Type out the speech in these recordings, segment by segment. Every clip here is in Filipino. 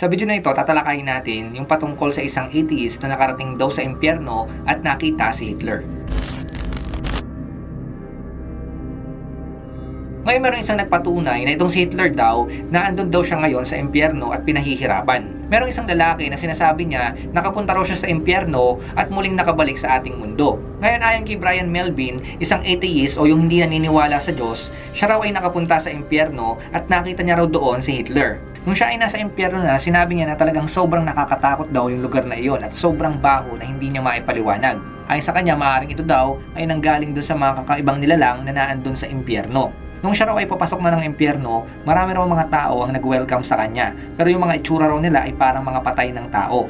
Sa video na ito, tatalakayin natin yung patungkol sa isang atheist na nakarating daw sa impyerno at nakita si Hitler. Ngayon meron isang nagpatunay na itong si Hitler daw na andun daw siya ngayon sa impyerno at pinahihirapan. Merong isang lalaki na sinasabi niya nakapunta raw siya sa impyerno at muling nakabalik sa ating mundo. Ngayon ayon kay Brian Melvin, isang atheist o yung hindi naniniwala sa Diyos, siya raw ay nakapunta sa impyerno at nakita niya raw doon si Hitler. Nung siya ay nasa impyerno na, sinabi niya na talagang sobrang nakakatakot daw yung lugar na iyon at sobrang baho na hindi niya maipaliwanag. Ayon sa kanya, maaaring ito daw ay nanggaling dun sa mga kakaibang nilalang na naandun sa impyerno. Nung siya raw ay papasok na ng impyerno, marami raw mga tao ang nag-welcome sa kanya. Pero yung mga itsura raw nila ay parang mga patay ng tao.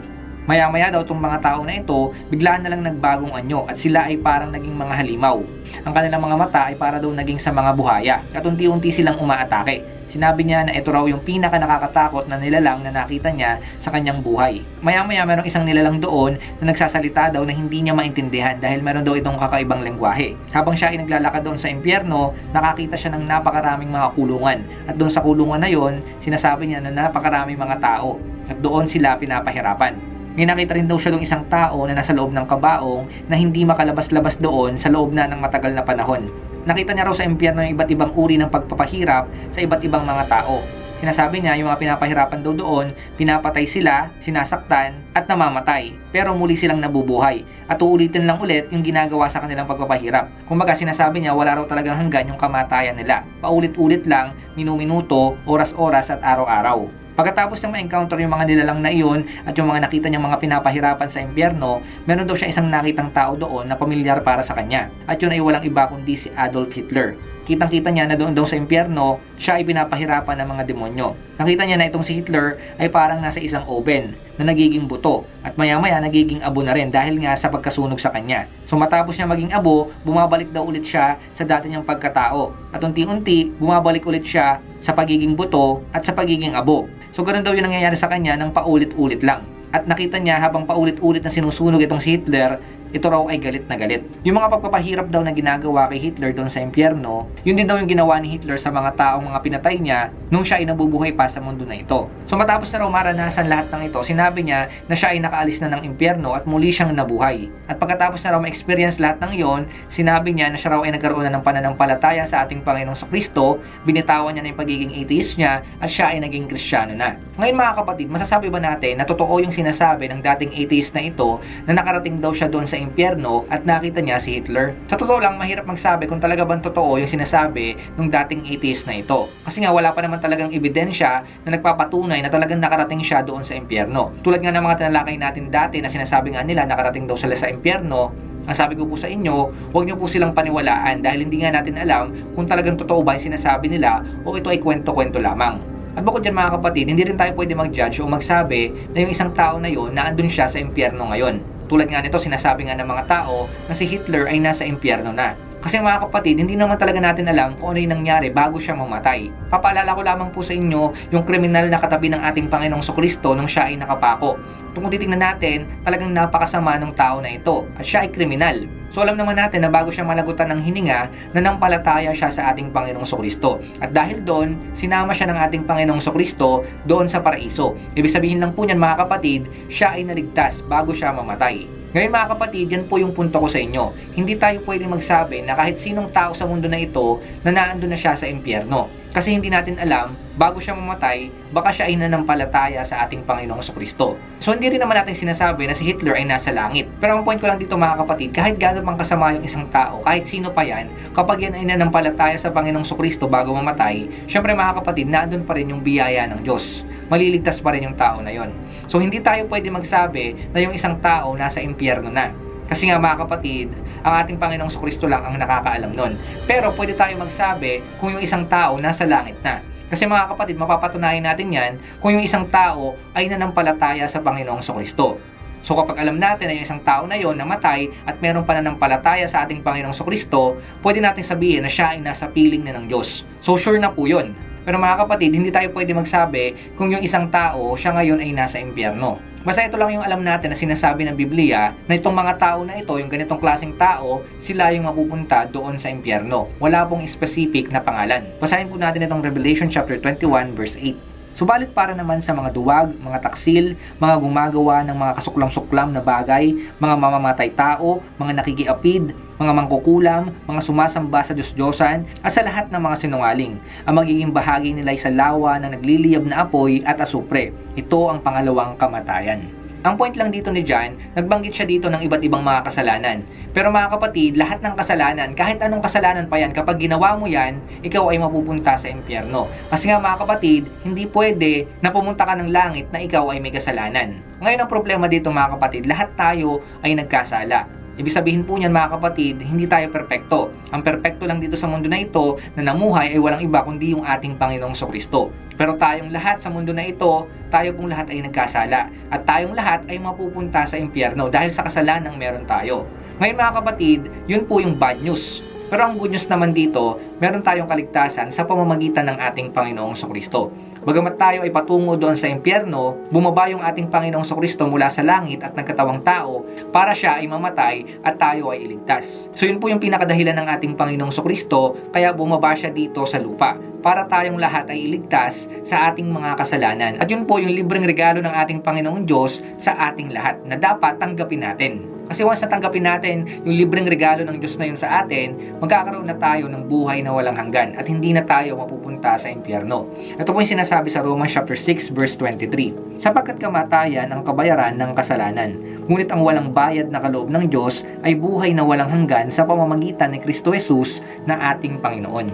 Maya-maya daw itong mga tao na ito, biglaan na lang nagbagong anyo at sila ay parang naging mga halimaw. Ang kanilang mga mata ay para daw naging sa mga buhaya at unti-unti silang umaatake. Sinabi niya na ito raw yung pinaka nakakatakot na nilalang na nakita niya sa kanyang buhay. Maya-maya merong isang nilalang doon na nagsasalita daw na hindi niya maintindihan dahil meron daw itong kakaibang lengguwahe. Habang siya ay naglalakad doon sa impyerno, nakakita siya ng napakaraming mga kulungan. At doon sa kulungan na yon, sinasabi niya na napakaraming mga tao at doon sila pinapahirapan. May nakita rin daw siya ng isang tao na nasa loob ng kabaong na hindi makalabas-labas doon sa loob na ng matagal na panahon. Nakita niya raw sa impyerno yung iba't ibang uri ng pagpapahirap sa iba't ibang mga tao. Sinasabi niya yung mga pinapahirapan daw doon, pinapatay sila, sinasaktan, at namamatay. Pero muli silang nabubuhay. At uulitin lang ulit yung ginagawa sa kanilang pagpapahirap. Kumbaga sinasabi niya wala raw talagang hanggan yung kamatayan nila. Paulit-ulit lang, minu-minuto, oras-oras at araw-araw. Pagkatapos niyang ma-encounter yung mga nilalang na iyon at yung mga nakita niyang mga pinapahirapan sa impyerno, meron daw siya isang nakitang tao doon na pamilyar para sa kanya. At yun ay walang iba kundi si Adolf Hitler. Kitang-kita niya na doon daw sa impyerno, siya ay pinapahirapan ng mga demonyo. Nakita niya na itong si Hitler ay parang nasa isang oven na nagiging buto at maya-maya nagiging abo na rin dahil nga sa pagkasunog sa kanya. So matapos niya maging abo, bumabalik daw ulit siya sa dati niyang pagkatao at unti-unti bumabalik ulit siya sa pagiging buto at sa pagiging abo. So ganun daw yung nangyayari sa kanya ng paulit-ulit lang. At nakita niya habang paulit-ulit na sinusunog itong si Hitler, ito raw ay galit na galit. Yung mga pagpapahirap daw na ginagawa kay Hitler doon sa impyerno, yun din daw yung ginawa ni Hitler sa mga taong mga pinatay niya nung siya ay nabubuhay pa sa mundo na ito. So matapos na raw maranasan lahat ng ito, sinabi niya na siya ay nakaalis na ng impyerno at muli siyang nabuhay. At pagkatapos na raw ma-experience lahat ng iyon, sinabi niya na siya raw ay nagkaroon na ng pananampalataya sa ating Panginoong sa Kristo, binitawan niya na yung pagiging atheist niya at siya ay naging kristyano na. Ngayon mga kapatid, masasabi ba natin na totoo yung sinasabi ng dating atheist na ito na nakarating daw siya doon sa impyerno at nakita niya si Hitler. Sa totoo lang, mahirap magsabi kung talaga bang totoo yung sinasabi ng dating atheist na ito. Kasi nga wala pa naman talagang ebidensya na nagpapatunay na talagang nakarating siya doon sa impyerno. Tulad nga ng mga tinalakay natin dati na sinasabi nga nila nakarating daw sila sa impyerno, ang sabi ko po sa inyo, huwag niyo po silang paniwalaan dahil hindi nga natin alam kung talagang totoo ba yung sinasabi nila o ito ay kwento-kwento lamang. At bukod dyan mga kapatid, hindi rin tayo pwede mag-judge o magsabi na yung isang tao na yon na andun siya sa impyerno ngayon. Tulad nga nito, sinasabi nga ng mga tao na si Hitler ay nasa impyerno na. Kasi mga kapatid, hindi naman talaga natin alam kung ano yung nangyari bago siya mamatay. Papaalala ko lamang po sa inyo yung kriminal na katabi ng ating Panginoong Kristo nung siya ay nakapako. Kung titingnan natin, talagang napakasama ng tao na ito at siya ay kriminal. So alam naman natin na bago siya malagutan ng hininga, nanampalataya siya sa ating Panginoong Kristo. At dahil doon, sinama siya ng ating Panginoong Kristo doon sa paraiso. Ibig sabihin lang po niyan mga kapatid, siya ay naligtas bago siya mamatay. Ngayon mga kapatid, yan po yung punto ko sa inyo. Hindi tayo pwedeng magsabi na kahit sinong tao sa mundo na ito na naandun na siya sa impyerno. Kasi hindi natin alam, bago siya mamatay, baka siya ay nanampalataya sa ating Panginoong Kristo. So hindi rin naman natin sinasabi na si Hitler ay nasa langit. Pero ang point ko lang dito mga kapatid, kahit gaano pang kasama yung isang tao, kahit sino pa yan, kapag yan ay nanampalataya sa Panginoong Kristo bago mamatay, syempre mga kapatid, naandun pa rin yung biyaya ng Diyos. Maliligtas pa rin yung tao na yon. So hindi tayo pwede magsabi na yung isang tao nasa impyerno na. Kasi nga mga kapatid, ang ating Panginoong Kristo lang ang nakakaalam nun. Pero pwede tayo magsabi kung yung isang tao nasa langit na. Kasi mga kapatid, mapapatunayan natin yan kung yung isang tao ay nanampalataya sa Panginoong Kristo. So kapag alam natin na yung isang tao na yon namatay at meron pananampalataya sa ating Panginoong Kristo, pwede natin sabihin na siya ay nasa piling na ng Diyos. So sure na po yun. Pero mga kapatid, hindi tayo pwede magsabi kung yung isang tao, siya ngayon ay nasa impyerno. Basta ito lang yung alam natin na sinasabi ng Biblia na itong mga tao na ito, yung ganitong klaseng tao, sila yung mapupunta doon sa impyerno. Wala pong specific na pangalan. Basahin po natin itong Revelation chapter 21 verse 8. Subalit para naman sa mga duwag, mga taksil, mga gumagawa ng mga kasuklam-suklam na bagay, mga mamamatay tao, mga nakikiapid, mga mangkukulam, mga sumasamba sa Diyos-Diyosan, at sa lahat ng mga sinungaling. Ang magiging bahagi nila ay sa lawa na nagliliyab na apoy at asupre. Ito ang pangalawang kamatayan. Ang point lang dito ni John, nagbanggit siya dito ng iba't ibang mga kasalanan. Pero mga kapatid, lahat ng kasalanan, kahit anong kasalanan pa yan, kapag ginawa mo yan, ikaw ay mapupunta sa impyerno. Kasi nga mga kapatid, hindi pwede na pumunta ka ng langit na ikaw ay may kasalanan. Ngayon ang problema dito mga kapatid, lahat tayo ay nagkasala. Ibig sabihin po niyan mga kapatid, hindi tayo perpekto. Ang perpekto lang dito sa mundo na ito na namuhay ay walang iba kundi yung ating Panginoong Kristo. Pero tayong lahat sa mundo na ito, tayo pong lahat ay nagkasala. At tayong lahat ay mapupunta sa impyerno dahil sa kasalanang meron tayo. Ngayon mga kapatid, yun po yung bad news. Pero ang good news naman dito, meron tayong kaligtasan sa pamamagitan ng ating Panginoong Kristo. Bagamat tayo ay patungo doon sa impyerno, bumaba yung ating Panginoong Kristo mula sa langit at nagkatawang tao para siya ay mamatay at tayo ay iligtas. So yun po yung pinakadahilan ng ating Panginoong Kristo kaya bumaba siya dito sa lupa para tayong lahat ay iligtas sa ating mga kasalanan. At yun po yung libreng regalo ng ating Panginoong Diyos sa ating lahat na dapat tanggapin natin. Kasi once natanggapin natin yung libreng regalo ng Diyos na yun sa atin, magkakaroon na tayo ng buhay na walang hanggan at hindi na tayo mapupunta sa impyerno. Ito po yung sinasabi sa Romans chapter 6 verse 23. Sapagkat kamatayan ang kabayaran ng kasalanan, ngunit ang walang bayad na kaloob ng Diyos ay buhay na walang hanggan sa pamamagitan ni Kristo Jesus na ating Panginoon.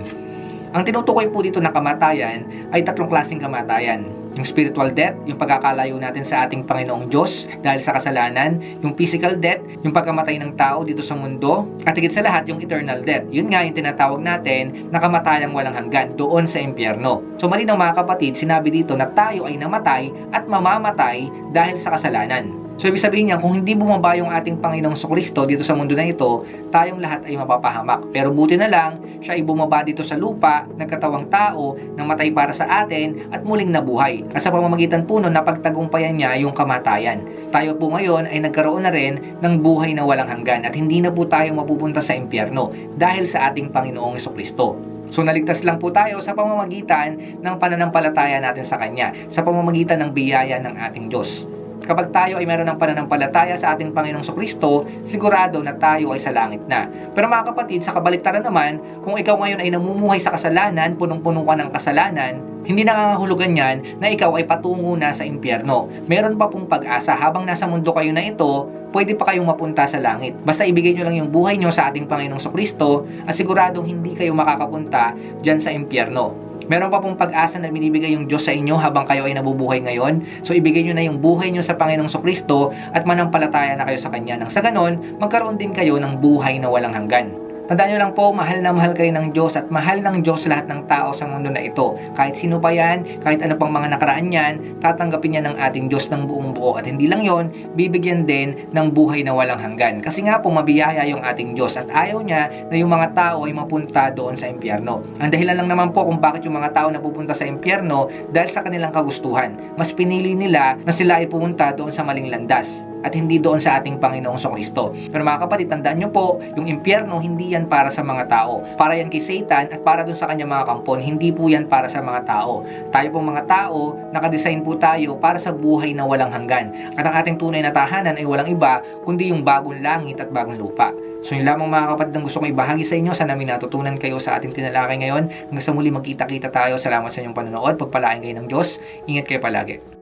Ang tinutukoy po dito na kamatayan ay tatlong klaseng kamatayan. Yung spiritual death, yung pagkakalayo natin sa ating Panginoong Diyos dahil sa kasalanan. Yung physical death, yung pagkamatay ng tao dito sa mundo. At higit sa lahat, yung eternal death. Yun nga yung tinatawag natin na kamatayang walang hanggan doon sa impyerno. So mali ng mga kapatid, sinabi dito na tayo ay namatay at mamamatay dahil sa kasalanan. So ibig sabihin niya, kung hindi bumaba yung ating Panginoong Kristo dito sa mundo na ito, tayong lahat ay mapapahamak. Pero buti na lang, siya ay bumaba dito sa lupa, nagkatawang tao, namatay para sa atin, at muling nabuhay. At sa pamamagitan po nun, napagtagumpayan niya yung kamatayan. Tayo po ngayon ay nagkaroon na rin ng buhay na walang hanggan at hindi na po tayo mapupunta sa impyerno dahil sa ating Panginoong Kristo. So naligtas lang po tayo sa pamamagitan ng pananampalataya natin sa Kanya, sa pamamagitan ng biyaya ng ating Diyos. Kapag tayo ay meron ng pananampalataya sa ating Panginoong Kristo, sigurado na tayo ay sa langit na. Pero mga kapatid, sa kabaliktaran naman, kung ikaw ngayon ay namumuhay sa kasalanan, punong-puno ka ng kasalanan, hindi nangangahulugan yan na ikaw ay patungo na sa impyerno. Meron pa pong pag-asa habang nasa mundo kayo na ito, pwede pa kayong mapunta sa langit. Basta ibigay nyo lang yung buhay nyo sa ating Panginoong Kristo at siguradong hindi kayo makakapunta dyan sa impyerno. Meron pa pong pag-asa na binibigay yung Diyos sa inyo habang kayo ay nabubuhay ngayon. So ibigay nyo na yung buhay nyo sa Panginoong Kristo at manampalataya na kayo sa Kanya. Nang sa ganon, magkaroon din kayo ng buhay na walang hanggan. Tandaan nyo lang po, mahal na mahal kayo ng Diyos at mahal ng Diyos lahat ng tao sa mundo na ito. Kahit sino pa yan, kahit ano pang mga nakaraan yan, tatanggapin niya ng ating Diyos ng buong buo. At hindi lang yon, bibigyan din ng buhay na walang hanggan. Kasi nga po, mabiyaya yung ating Diyos at ayaw niya na yung mga tao ay mapunta doon sa impyerno. Ang dahilan lang naman po kung bakit yung mga tao napupunta sa impyerno dahil sa kanilang kagustuhan. Mas pinili nila na sila ay pumunta doon sa maling landas at hindi doon sa ating Panginoong Kristo. Pero mga kapatid, tandaan nyo po, yung impyerno hindi yan para sa mga tao. Para yan kay Satan at para doon sa kanyang mga kampon, hindi po yan para sa mga tao. Tayo pong mga tao, nakadesign po tayo para sa buhay na walang hanggan. At ang ating tunay na tahanan ay walang iba, kundi yung bagong langit at bagong lupa. So yun lamang mga kapatid ang gusto kong ibahagi sa inyo. Sana may natutunan kayo sa ating tinalakay ngayon. Hanggang sa muli magkita-kita tayo. Salamat sa inyong panonood. Pagpalain kayo ng Diyos. Ingat kayo palagi.